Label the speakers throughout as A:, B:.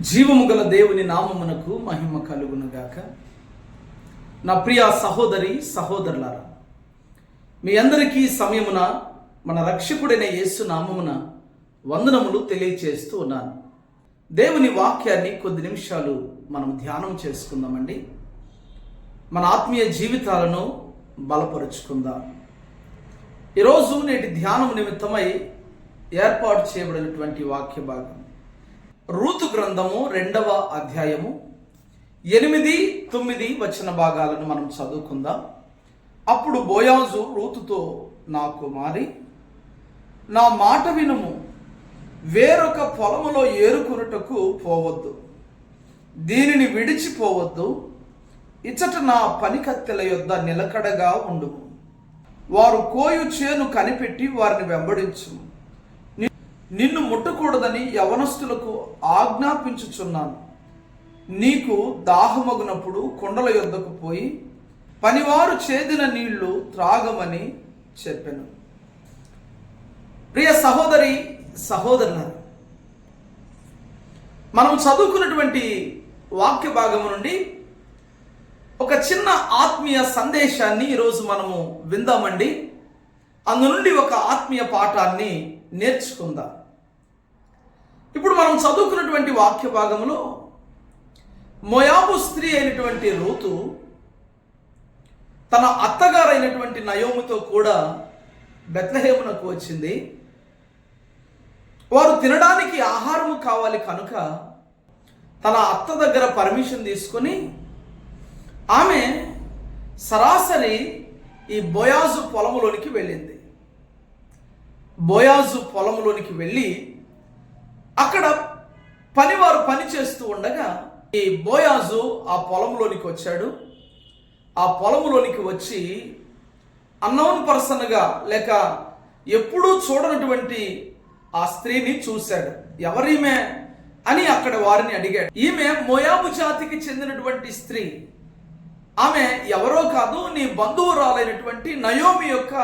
A: జీవము గల దేవుని నామమునకు మహిమ కలుగునుగాక. నా ప్రియ సహోదరి సహోదరులారా మీ అందరికీ సమయమున మన రక్షకుడైన యేసు నామమున వందనములు తెలియచేస్తూ ఉన్నాను. దేవుని వాక్యాన్ని కొద్ది నిమిషాలు మనం ధ్యానం చేసుకుందామండి. మన ఆత్మీయ జీవితాలను బలపరుచుకుందాం. ఈరోజు నేటి ధ్యానం నిమిత్తమై ఏర్పాటు చేయబడినటువంటి వాక్య భాగం రూతు గ్రంథము రెండవ అధ్యాయము ఎనిమిది తొమ్మిది వచ్చిన భాగాలను మనం చదువుకుందాం. అప్పుడు బోయాజు రూతుతో నా కుమారి నా మాట వినుము వేరొక పొలములో ఏరుకొనుటకు పోవద్దు దీనిని విడిచిపోవద్దు ఇచ్చట నా పనికత్తెల యొద్ద నిలకడగా ఉండుము. వారు కోయు చేను కనిపెట్టి వారిని వెంబడించుము. నిన్ను ముట్టకూడదని యవనస్తులకు ఆజ్ఞాపించుచున్నాను. నీకు దాహమగునప్పుడు కొండల యొద్దకు పోయి పనివారు చేదిన నీళ్ళు త్రాగమని చెప్పాను. ప్రియ సహోదరి సహోదరుల మనం చదువుకున్నటువంటి వాక్య భాగము నుండి ఒక చిన్న ఆత్మీయ సందేశాన్ని ఈరోజు మనము విందామండి. అందు నుండి ఒక ఆత్మీయ పాఠాన్ని నేర్చుకుందాం. ఇప్పుడు మనం చదువుకున్నటువంటి వాక్య భాగంలో మొయాబు స్త్రీ అయినటువంటి రూతు తన అత్తగారైనటువంటి నయోముతో కూడా బెత్లహేమునకు వచ్చింది. వారు తినడానికి ఆహారము కావాలి కనుక తన అత్త దగ్గర పర్మిషన్ తీసుకొని ఆమె సరాసరి ఈ బొయాజు పొలములోనికి వెళ్ళింది. బోయాజు పొలంలోనికి వెళ్ళి అక్కడ పనివారు పని చేస్తూ ఉండగా ఈ బోయాజు ఆ పొలంలోనికి వచ్చాడు. ఆ పొలంలోనికి వచ్చి అన్నౌన్ పర్సన్గా లేక ఎప్పుడూ చూడనటువంటి ఆ స్త్రీని చూశాడు. ఎవరిమె అని అక్కడ వారిని అడిగాడు. ఈమె మోయాబు జాతికి చెందినటువంటి స్త్రీ. ఆమె ఎవరో కాదు నీ బంధువురాలైనటువంటి నయోమి యొక్క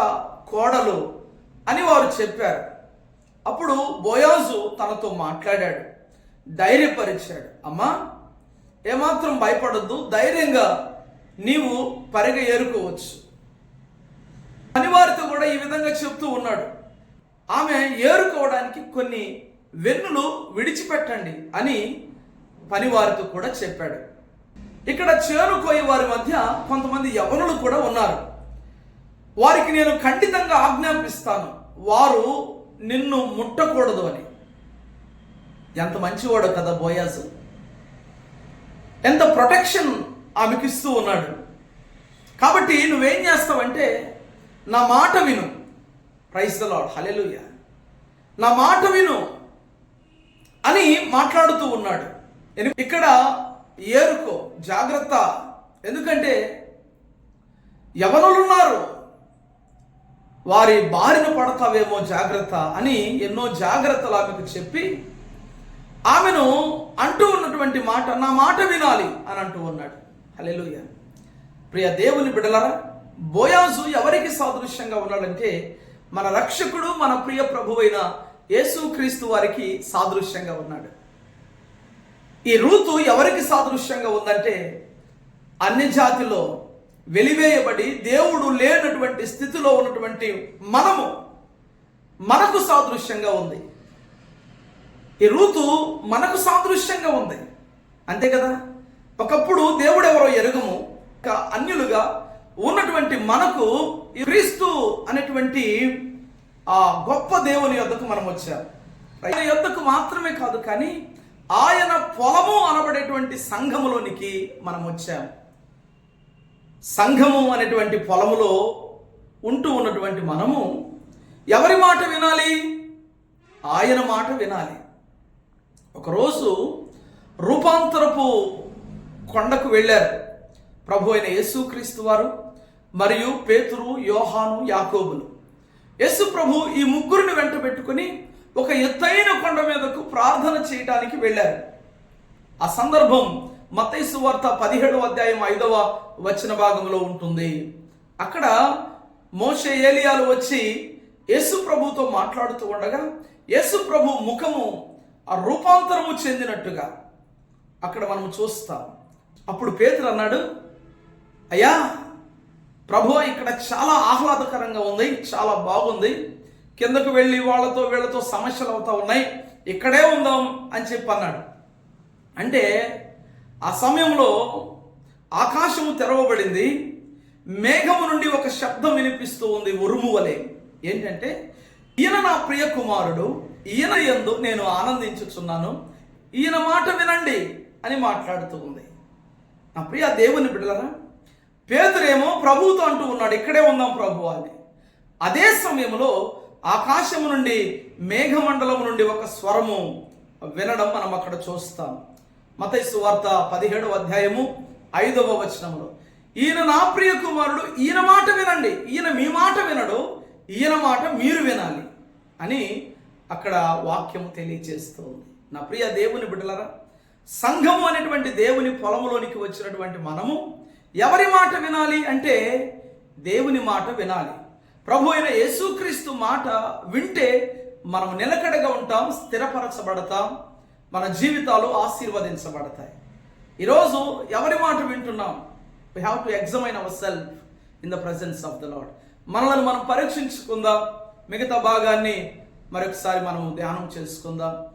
A: కోడలు. అని వారు చెప్పారు. అప్పుడు బోయాజు తనతో మాట్లాడాడు. ధైర్యపరిచాడు. అమ్మా ఏమాత్రం భయపడద్దు. ధైర్యంగా నీవు పరిగ ఏరుకోవచ్చు. పనివారితో కూడా ఈ విధంగా చెప్తూ ఉన్నాడు. ఆమె ఏరుకోవడానికి కొన్ని వెన్నులు విడిచిపెట్టండి అని పనివారితో కూడా చెప్పాడు. ఇక్కడ చేరుకోయే వారి మధ్య కొంతమంది యవనులు కూడా ఉన్నారు. వారికి నేను ఖండితంగా ఆజ్ఞాపిస్తాను. వారు నిన్ను ముట్టకూడదు అని. ఎంత మంచివాడు కదా బోయాజు. ఎంత ప్రొటెక్షన్ ఆమెకి ఇస్తూ ఉన్నాడు. కాబట్టి నువ్వేం చేస్తావంటే నా మాట విను. ప్రైస్ లాడ్ హలెలుయ నా మాట విను అని మాట్లాడుతూ ఉన్నాడు. ఇక్కడ ఏరుకో. జాగ్రత్త. ఎందుకంటే యవనులున్నారు వారి బారిన పడతావేమో జాగ్రత్త అని ఎన్నో జాగ్రత్తలు ఆమెకు చెప్పి ఆమెను అంటూ ఉన్నటువంటి మాట నా మాట వినాలి అని అంటూ ఉన్నాడు. హలెలుయ ప్రియ దేవుని బిడలరా బోయాజు ఎవరికి సాదృశ్యంగా ఉన్నాడంటే మన రక్షకుడు మన ప్రియ ప్రభువైన యేసుక్రీస్తు వారికి సాదృశ్యంగా ఉన్నాడు. ఈ రూతు ఎవరికి సాదృశ్యంగా ఉందంటే అన్ని జాతిలో వెలివేయబడి దేవుడు లేనటువంటి స్థితిలో ఉన్నటువంటి మనము మనకు సాదృశ్యంగా ఉంది. ఈ ఋతు మనకు సాదృశ్యంగా ఉంది. అంతే కదా? ఒకప్పుడు దేవుడు ఎవరో ఎరుగము ఒక అన్యులుగా ఉన్నటువంటి మనకు క్రీస్తు అనేటువంటి ఆ గొప్ప దేవుని యొద్దకు మనం వచ్చాం. ఆయన యొద్దకు మాత్రమే కాదు కానీ ఆయన పొలము అనబడేటువంటి సంఘములోనికి మనం వచ్చాము సంఘము అనేటువంటి పొలములో ఉంటూ ఉన్నటువంటి మనము ఎవరి మాట వినాలి? ఆయన మాట వినాలి. ఒకరోజు రూపాంతరపు కొండకు వెళ్ళారు ప్రభు అయిన యేసుక్రీస్తు వారు మరియు పేతురు యోహాను యాకోబులు యేసు ప్రభు ఈ ముగ్గురిని వెంట పెట్టుకుని ఒక ఎత్తైన కొండ మీదకు ప్రార్థన చేయటానికి వెళ్ళారు. ఆ సందర్భం మత్తైసు వార్త పదిహేడవ అధ్యాయం ఐదవ వచన భాగంలో ఉంటుంది. అక్కడ మోషే ఏలియాలు వచ్చి యేసు ప్రభుతో మాట్లాడుతూ ఉండగా యేసు ప్రభు ముఖము ఆ రూపాంతరము చెందినట్టుగా అక్కడ మనం చూస్తాం. అప్పుడు పేతురు అన్నాడు అయ్యా ప్రభు ఇక్కడ చాలా ఆహ్లాదకరంగా ఉంది చాలా బాగుంది. కిందకు వెళ్ళి వాళ్ళతో వీళ్ళతో సమస్యలు అవుతా ఉన్నాయి. ఇక్కడే ఉందాం అని చెప్పి అన్నాడు. అంటే ఆ సమయంలో ఆకాశము తెరవబడింది. మేఘము నుండి ఒక శబ్దం వినిపిస్తూ ఉంది ఉరుము వలె. ఏంటంటే ఈయన నా ప్రియ కుమారుడు ఈయన ఎందు నేను ఆనందించుచున్నాను. ఈయన మాట వినండి అని మాట్లాడుతూ ఉంది. నా ప్రియ దేవుని బిడ్డలరా పేదరేమో ప్రభువుతో అంటూ ఉన్నాడు ఇక్కడే ఉందాం ప్రభు అని. అదే సమయంలో ఆకాశము నుండి మేఘమండలము నుండి ఒక స్వరము వినడం మనం అక్కడ చూస్తాం. మతైసు వార్త పదిహేడవ అధ్యాయము ఐదవ వచనంలో ఈయన నా ప్రియ కుమారుడు ఈయన మాట వినండి. ఈయన మీ మాట వినడు ఈయన మాట మీరు వినాలి అని అక్కడ వాక్యం తెలియజేస్తుంది. నా ప్రియ దేవుని బిడ్డలరా సంఘము అనేటువంటి దేవుని పొలములోనికి వచ్చినటువంటి మనము ఎవరి మాట వినాలి అంటే దేవుని మాట వినాలి. ప్రభు అయిన యేసుక్రీస్తు మాట వింటే మనం నిలకడగా ఉంటాం స్థిరపరచబడతాం మన జీవితాలు ఆశీర్వదించబడతాయి. ఈరోజు ఎవరి మాట వింటున్నాం? We have to examine our self in the presence of the lord మనల్ని మనం పరీక్షించుకుందాం. మిగతా భాగాన్ని మరొకసారి మనం ధ్యానం చేసుకుందాం.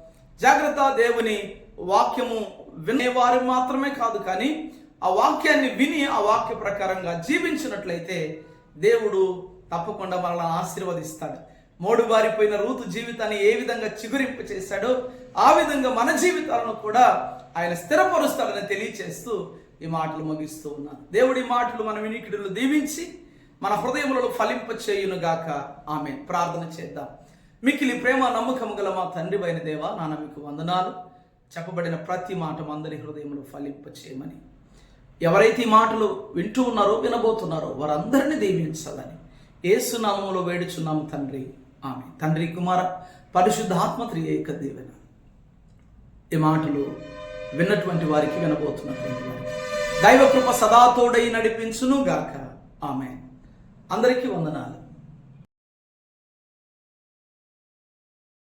A: జాగ్రత్త దేవుని వాక్యము వినేవారు మాత్రమే కాదు కానీ ఆ వాక్యాన్ని విని ఆ వాక్య ప్రకారంగా జీవించినట్లయితే దేవుడు తప్పకుండా మనల్ని ఆశీర్వదిస్తాడు. మోడు బారిపోయిన రూతు జీవితాన్ని ఏ విధంగా చిగురింపు చేశాడో ఆ విధంగా మన జీవితాలను కూడా ఆయన స్థిరపరుస్తాడని తెలియచేస్తూ ఈ మాటలు ముగిస్తూ ఉన్నాను. దేవుడి మాటలు మన వినికిడులు దీవించి మన హృదయములలో ఫలింప చేయునుగాక. ఆమె ప్రార్థన చేద్దాం. మిక్కిలి ప్రేమ నమ్మకము గల మా తండ్రి అయిన దేవా నాన్న మీకు వందనాలు. చెప్పబడిన ప్రతి మాట అందరి హృదయంలో ఫలింప చేయమని. ఎవరైతే ఈ మాటలు వింటూ ఉన్నారో వినబోతున్నారో వారందరినీ దీవించాలని. ఏసునామంలో వేడుచున్నాము తండ్రి. ఆమె. తండ్రి కుమార పరిశుద్ధాత్మ త్రియేక దీవెన ఈ మాటలు విన్నటువంటి వారికి వినబోతున్నటువంటి వారికి. దైవ కృప సదా తోడై నడిపించును గాక ఆమె అందరికీ వందనాలు.